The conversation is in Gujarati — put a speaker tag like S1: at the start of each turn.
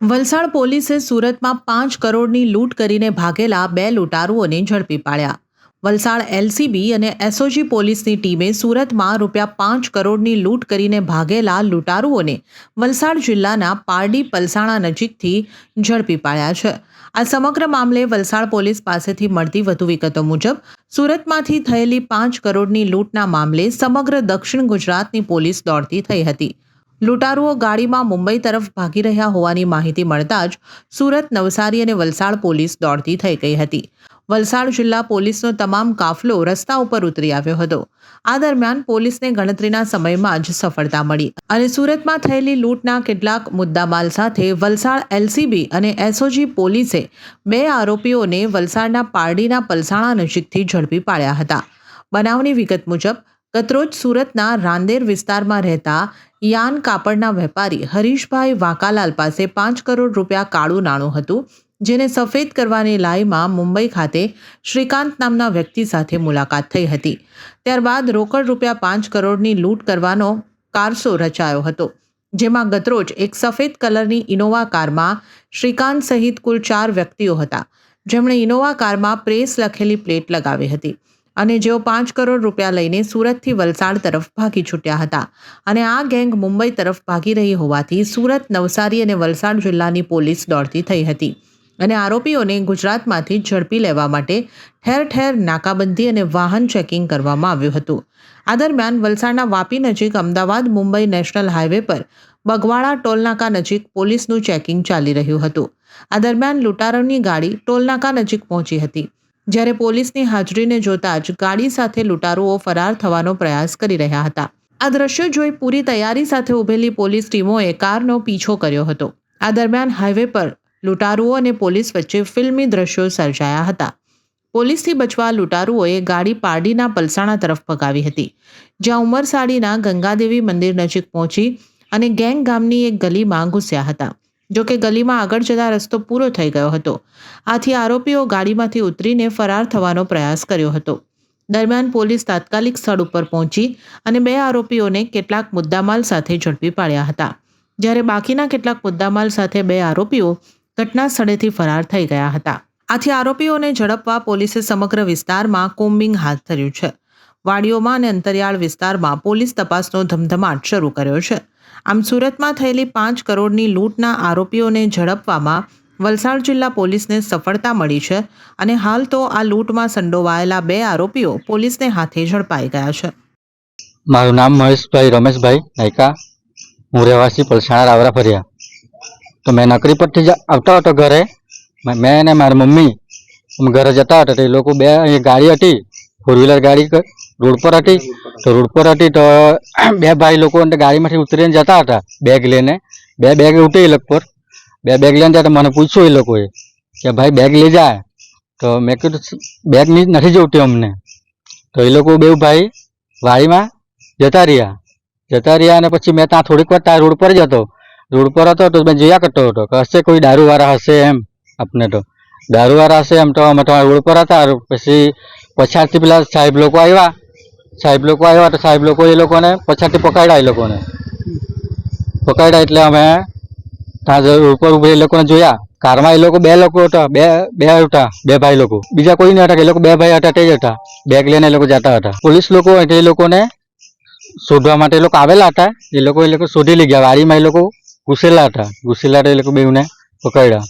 S1: વલસાડ પોલીસે સુરતમાં પાંચ કરોડની લૂંટ કરીને ભાગેલા બે લૂંટારુઓને ઝડપી પાડ્યા. વલસાડ એલસીબી અને એસઓજી પોલીસની ટીમે સુરતમાં રૂપિયા પાંચ કરોડની લૂંટ કરીને ભાગેલા લૂંટારુઓને વલસાડ જિલ્લાના પારડી પલસાણા નજીકથી ઝડપી પાડ્યા છે. આ સમગ્ર મામલે વલસાડ પોલીસ પાસેથી મળતી વધુ વિગતો મુજબ, સુરતમાંથી થયેલી પાંચ કરોડની લૂંટના મામલે સમગ્ર દક્ષિણ ગુજરાતની પોલીસ દોડતી થઈ હતી. લૂંટારુઓ ગાડીમાં મુંબઈ તરફ ભાગી રહ્યા હોવાની માહિતી મળતા જ સુરત, નવસારી અને વલસાડ પોલીસ દોડતી થઈ ગઈ હતી. વલસાડ જિલ્લા પોલીસનો તમામ કાફલો રસ્તા ઉપર ઉતરી આવ્યો હતો. આ દરમિયાન પોલીસને ગણતરીના સમયમાં જ સફળતા મળી અને સુરતમાં થયેલી લૂંટના કેટલાક મુદ્દામાલ સાથે વલસાડ એલસીબી અને એસઓજી પોલીસે બે આરોપીઓને વલસાડના પારડીના પલસાણા નજીકથી ઝડપી પાડ્યા હતા. બનાવની વિગત મુજબ ગતરોજ સુરતના રાંદેર વિસ્તારમાં રહેતા યાન કાપડના વેપારી હરીશભાઈ વાકાલાલ પાસે પાંચ કરોડ રૂપિયા કાળું નાણું હતું, જેને સફેદ કરવાની લાઈમાં મુંબઈ ખાતે શ્રીકાંત નામના વ્યક્તિ સાથે મુલાકાત થઈ હતી. ત્યારબાદ રોકડ રૂપિયા પાંચ કરોડની લૂંટ કરવાનો કારસો રચાયો હતો, જેમાં ગતરોજ એક સફેદ કલરની ઇનોવા કારમાં શ્રીકાંત સહિત કુલ ચાર વ્યક્તિઓ હતા. જેમણે ઇનોવા કારમાં પ્રેસ લખેલી પ્લેટ લગાવી હતી. અને જેઓ પાંચ કરોડ રૂપિયા લઈને સુરતથી વલસાડ તરફ ભાગી છૂટ્યા હતા. અને આ ગેંગ મુંબઈ તરફ ભાગી રહી હોવાથી સુરત, નવસારી અને વલસાડ જિલ્લાની પોલીસ દોડતી થઈ હતી. અને આરોપીઓને ગુજરાતમાંથી ઝડપી લેવા માટે ઠેર ઠેર નાકાબંધી અને વાહન ચેકિંગ કરવામાં આવ્યું હતું. આ દરમિયાન વલસાડના વાપી નજીક અમદાવાદ, મુંબઈ નેશનલ હાઈવે પર બગવાડા ટોલનાકા નજીક પોલીસનું ચેકિંગ ચાલી રહ્યું હતું. આ દરમિયાન લૂંટારોની ગાડી ટોલનાકા નજીક પહોંચી હતી. જ્યારે પોલીસની હાજરીને જોતા જ ગાડી સાથે લૂંટારુઓ ફરાર થવાનો પ્રયાસ કરી રહ્યા હતા. આ દ્રશ્યો જોઈ પૂરી તૈયારી સાથે ઊભેલી પોલીસ ટીમોએ કારનો પીછો કર્યો હતો. આ દરમિયાન હાઈવે પર લૂંટારુઓ અને પોલીસ વચ્ચે ફિલ્મી દ્રશ્યો સર્જાયા હતા. પોલીસથી બચવા લૂંટારુઓએ ગાડી પારડીના પલસાણા તરફ ભગાવી હતી, જ્યાં ઉમરસાડીના ગંગાદેવી મંદિર નજીક પહોંચી અને ગેંગ ગામની એક ગલીમાં ઘૂસ્યા હતા. જો કે ગલીમાં આગળ જતા રસ્તો પૂરો થઈ ગયો હતો. આથી આરોપીઓ ગાડીમાંથી ઉતરીને ફરાર થવાનો પ્રયાસ કર્યો હતો. દરમિયાન પોલીસ તાત્કાલિક સ્થળ ઉપર પહોંચી અને બે આરોપીઓને કેટલાક મુદ્દામાલ સાથે ઝડપી પાડ્યા હતા. જ્યારે બાકીના કેટલાક મુદ્દામાલ સાથે બે આરોપીઓ ઘટના સ્થળેથી ફરાર થઈ ગયા હતા. આથી આરોપીઓને ઝડપવા પોલીસે સમગ્ર વિસ્તારમાં કોમ્બિંગ હાથ ધર્યું છે. વાડીઓમાં અને અંતરિયાળ વિસ્તારમાં પોલીસ તપાસનો ધમધમાટ શરૂ કર્યો છે. આમ સુરતમાં થયેલી પાંચ કરોડની લૂંટના આરોપીઓને ઝડપવામાં વલસાડ જિલ્લા પોલીસને સફળતા મળી છે અને હાલ તો આ લૂંટમાં સંડોવાયેલા બે આરોપીઓ પોલીસને હાથે ઝડપાઈ ગયા છે.
S2: મારું નામ મહેશભાઈ રમેશભાઈ નાયકા. હું રહેવાસી પલસાણા રાવરા ફર્યા. તો મેં નોકરી પરથી આવતો હતો ઘરે. મેં અને મારી મમ્મી ઘરે જતા હતા. તો એ લોકો બે ગાડી હતી. ફોર વ્હીલર ગાડી રોડ પર હતી. તો રોડ પર હતી તો બે ભાઈ લોકો ગાડીમાંથી ઉતરીને જતા હતા બેગ લઈને. બે બેગ ઉઠી એ લોકો પર બે બેગ લઈને જતા, મને પૂછ્યું એ લોકોએ કે ભાઈ બેગ લઈ જાય તો મેં કીધું બેગ નથી જોતી અમને. તો એ લોકો બે ભાઈ વાડીમાં જતા રહ્યા. જતા રહ્યા અને પછી મેં ત્યાં થોડીક વાર ત્યાં રોડ પર જ હતો. રોડ પર હતો તો મેં જોયા કરતો હતો કે હશે કોઈ દારૂવાળા હશે એમ આપને તો. દારૂવાળા હશે એમ તો અમે તો રોડ પર હતા. પછી પછાડથી પેલા સાહેબ લોકો આવ્યા. સાહેબ લોકો આવ્યા તો સાહેબ લોકો એ લોકોને પછાડથી પકડ્યા એ લોકોને. પકડ્યા એટલે અમે ત્યાં જ રોડ પર એ લોકોને જોયા. કારમાં એ લોકો બે લોકો હતા, બે બે હતા, બે ભાઈ લોકો. બીજા કોઈ નહીં હતા એ લોકો બે ભાઈ હતા તે જ હતા. બેગ લઈને એ લોકો જતા હતા. પોલીસ લોકો એ લોકોને શોધવા માટે એ લોકો આવેલા હતા. એ લોકો એ લોકો શોધી લઈ ગયા. વાડીમાં એ લોકો ઘૂસેલા હતા. ઘૂસેલા એ લોકો બેઉને પકડ્યા.